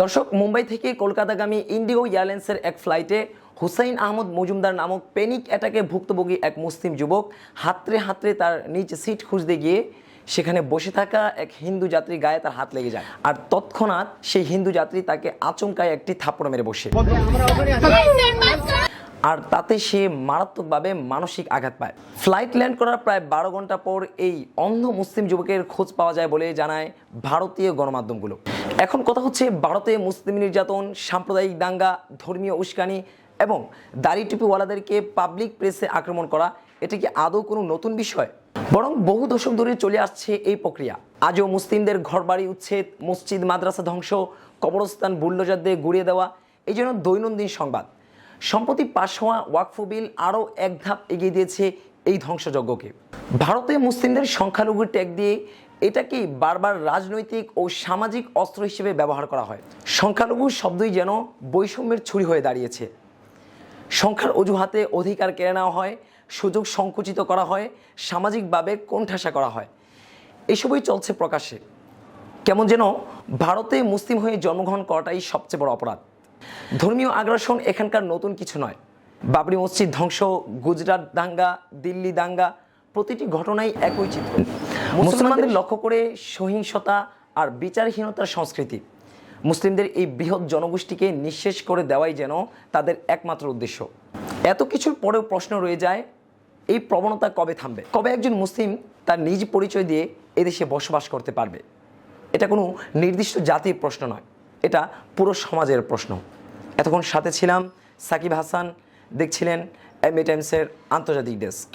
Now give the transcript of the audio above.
দর্শক, মুম্বাই থেকে কলকাতাগামী ইন্ডিগো এয়ারলাইন্সের এক ফ্লাইটে হুসাইন আহমদ মজুমদার নামক প্যানিক অ্যাটাকে ভুক্তভোগী এক মুসলিম যুবক হাতড়ে হাতড়ে তার নিজ সিট খুঁজতে গিয়ে সেখানে বসে থাকা এক হিন্দু যাত্রী গায়ে তার হাত লেগে যায়। আর তৎক্ষণাৎ সেই হিন্দু যাত্রী তাকে আচমকায় একটি থাপ্পড় মেরে বসে। আর তাতে সে মারাত্মকভাবে মানসিক আঘাত পায়। ফ্লাইট ল্যান্ড করার প্রায় বারো ঘণ্টা পর এই অন্ধ মুসলিম যুবকের খোঁজ পাওয়া যায় বলে জানায় ভারতীয় গণমাধ্যমগুলো। এখন কথা হচ্ছে ভারতে মুসলিম নির্যাতন, সাম্প্রদায়িক দাঙ্গা, ধর্মীয় উস্কানি এবং দাড়ি টুপিওয়ালাদেরকে পাবলিক প্রেসে আক্রমণ করা, এটা কি আদৌ কোনো নতুন বিষয়? বরং বহু দশক ধরে চলে আসছে এই প্রক্রিয়া। আজও মুসলিমদের ঘরবাড়ি, উচ্ছেদ, মসজিদ, মাদ্রাসা ধ্বংস, কবরস্থান, বুল্ডোজার দিয়ে গুড়িয়ে দেওয়া, এই জন্য দৈনন্দিন সংবাদ। সম্প্রতি পাশ হওয়া ওয়াকফ বিল আরও এক ধাপ এগিয়ে দিয়েছে এই ধ্বংসযজ্ঞকে। ভারতে মুসলিমদের সংখ্যালঘু ট্যাগ দিয়ে এটাকে বারবার রাজনৈতিক ও সামাজিক অস্ত্র হিসেবে ব্যবহার করা হয়। সংখ্যালঘু শব্দই যেন বৈষম্যের ছুরি হয়ে দাঁড়িয়েছে। সংখ্যার অজুহাতে অধিকার কেড়ে নেওয়া হয়, সুযোগ সংকুচিত করা হয়, সামাজিকভাবে কোণঠাসা করা হয়। এসবই চলছে প্রকাশ্যে। কেমন যেন ভারতে মুসলিম হয়ে জন্মগ্রহণ করাটাই সবচেয়ে বড় অপরাধ। ধর্মীয় আগ্রাসন এখানকার নতুন কিছু নয়। বাবরি মসজিদ ধ্বংস গুজরাট দাঙ্গা দিল্লি দাঙ্গা প্রতিটি ঘটনাই একই চিত্র মুসলমানদের লক্ষ্য করে সহিংসতা আর বিচারহীনতার সংস্কৃতি। মুসলিমদের এই বৃহৎ জনগোষ্ঠীকে নিঃশেষ করে দেওয়াই যেন তাদের একমাত্র উদ্দেশ্য। এত কিছুর পরেও প্রশ্ন রয়ে যায় এই প্রবণতা কবে থামবে? কবে একজন মুসলিম তার নিজ পরিচয় দিয়ে এদেশে বসবাস করতে পারবে? এটা কোনো নির্দিষ্ট জাতির প্রশ্ন নয়। এটা পুরো সমাজের প্রশ্ন। এতক্ষণ সাথে ছিলাম সাকিব হাসান, দেখছিলেন এম এ টাইমসের আন্তর্জাতিক ডেস্ক।